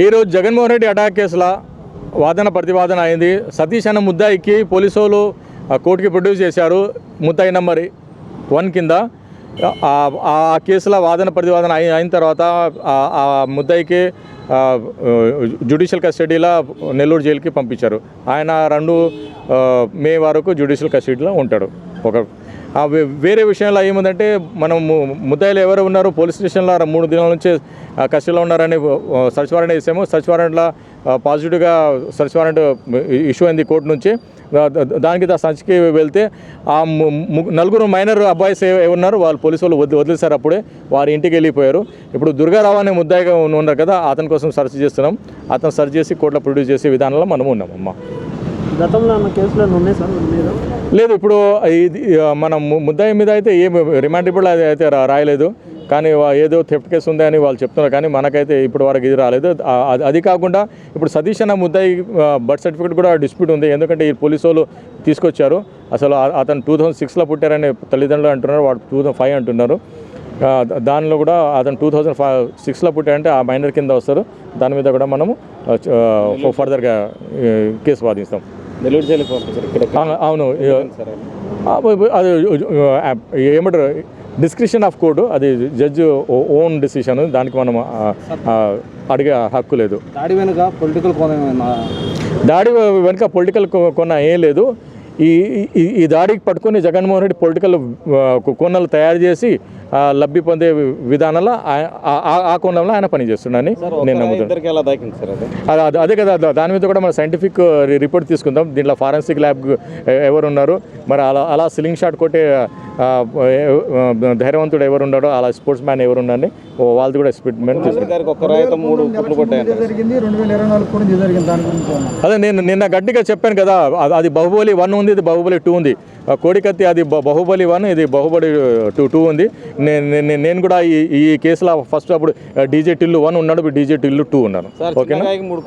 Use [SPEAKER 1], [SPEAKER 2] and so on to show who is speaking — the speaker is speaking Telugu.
[SPEAKER 1] ఈరోజు జగన్మోహన్ రెడ్డి అటాక్ కేసులో వాదన ప్రతివాదన అయింది. సతీష్ అన్న ముద్దాయికి పోలీసు వాళ్ళు కోర్టుకి ప్రొడ్యూస్ చేశారు. ముద్దాయి నెంబర్ వన్ కింద. ఆ కేసులో వాదన ప్రతివాదన అయిన తర్వాత ఆ- ముద్దాయికి జ్యుడిషియల్ కస్టడీలో నెల్లూరు జైలుకి పంపించారు. ఆయన రెండు మే వరకు జ్యుడిషియల్ కస్టడీలో ఉంటాడు. ఒక వేరే విషయంలో ఏముందంటే మనం ముద్దాయిలు ఎవరు ఉన్నారు? పోలీస్ స్టేషన్లో మూడు దినాల నుంచి ఆ, కస్టడీలో ఉన్నారని సర్చ్ వారెంట్ వేసాము. సర్చ్ వారెంట్లో పాజిటివ్గా సర్చ్ వారెంట్ ఇష్యూ అయింది కోర్టు నుంచి. దానికి దా సంచికి వెళ్తే ఆ నలుగురు మైనర్ అబ్బాయిస్ ఏ- ఉన్నారు వాళ్ళు పోలీసు వాళ్ళు వదిలి వదిలేశారు అప్పుడే. వారి ఇంటికి వెళ్ళిపోయారు. ఇప్పుడు దుర్గారావు అనే ముద్దాయిగా ఉన్నారు కదా అతని కోసం సెర్చ్ చేస్తున్నాం. అతను సెర్చ్ చేసి కోర్టులో ప్రొడ్యూస్ చేసే విధానంలో మనం ఉన్నాం అమ్మ
[SPEAKER 2] గతంలో ఉన్న ఉన్నాయి సార్ మీ
[SPEAKER 1] లేదు ఇప్పుడు ఇది మన ముద్దాయి మీద అయితే ఏం రిమాండ్ ఇప్పుడు అది అయితే రాయలేదు. కానీ ఏదో థెఫ్ట్ కేసు ఉంది అని వాళ్ళు చెప్తున్నారు. కానీ మనకైతే ఇప్పటి వరకు ఇది రాలేదు. అది- అది కాకుండా ఇప్పుడు సతీష్ అన్న ముద్దాయి బర్త్ సర్టిఫికేట్ కూడా డిస్ప్యూట్ ఉంది. ఎందుకంటే ఈ పోలీసు వాళ్ళు తీసుకొచ్చారు. అసలు అతను టూ థౌజండ్ సిక్స్లో పుట్టారని తల్లిదండ్రులు అంటున్నారు. వాడు టూ థౌసండ్ ఫైవ్ అంటున్నారు. దానిలో కూడా అతను టూ థౌజండ్ ఫైవ్ సిక్స్లో పుట్టారంటే ఆ మైనర్ కింద వస్తారు. దాని మీద కూడా మనము ఫర్దర్గా కేసు వాదిస్తాం.
[SPEAKER 3] నెల్లూరు జైలుకి పంపించారు ఇక్కడ
[SPEAKER 1] అవును- అది ఏమంటారు డిస్క్రిప్షన్ ఆఫ్ కోడ్ అది జడ్జి ఓన్ డిసిషన్ దానికి మనం అడిగే హక్కు లేదు.
[SPEAKER 2] దాడి వెనుక పొలిటికల్ కోణం
[SPEAKER 1] దాడి వెనుక పొలిటికల్ కొన్న ఏం లేదు. ఈ ఈ- దాడికి పట్టుకొని జగన్మోహన్ రెడ్డి పొలిటికల్ కోణాలు తయారు చేసి లబ్ధి పొందే విధానంలో ఆ- కోణంలో ఆయన పనిచేస్తున్నాడని నేను నమ్ముతున్నాను.
[SPEAKER 3] అది?
[SPEAKER 1] కదా దాని మీద కూడా మన సైంటిఫిక్ రిపోర్ట్ తీసుకుందాం. దీంట్లో ఫారెన్సిక్ ల్యాబ్ ఎవరు ఉన్నారు మరి అలా అలా సిలింగ్ షాట్ కొట్టే ధైర్యవంతుడు ఎవరు ఉన్నాడో అలా స్పోర్ట్స్ మ్యాన్ ఎవరు ఉన్నారని వాళ్ళది కూడా
[SPEAKER 4] ఏమన్నా?
[SPEAKER 1] అదే నేను నిన్న గట్టిగా చెప్పాను కదా అది- అది బాహుబలి వన్ ఉంది ఇది బాహుబలి టూ ఉంది. కోడికత్తి అది బాహుబలి వన్ ఇది బాహుబలి టూ టూ ఉంది. నేను కూడా ఈ ఈ కేసులో ఫస్ట్ అప్పుడు డీజే టిల్లు వన్ ఉన్నాడు డీజే టిల్లు టూ ఉన్నాను. ఓకేనా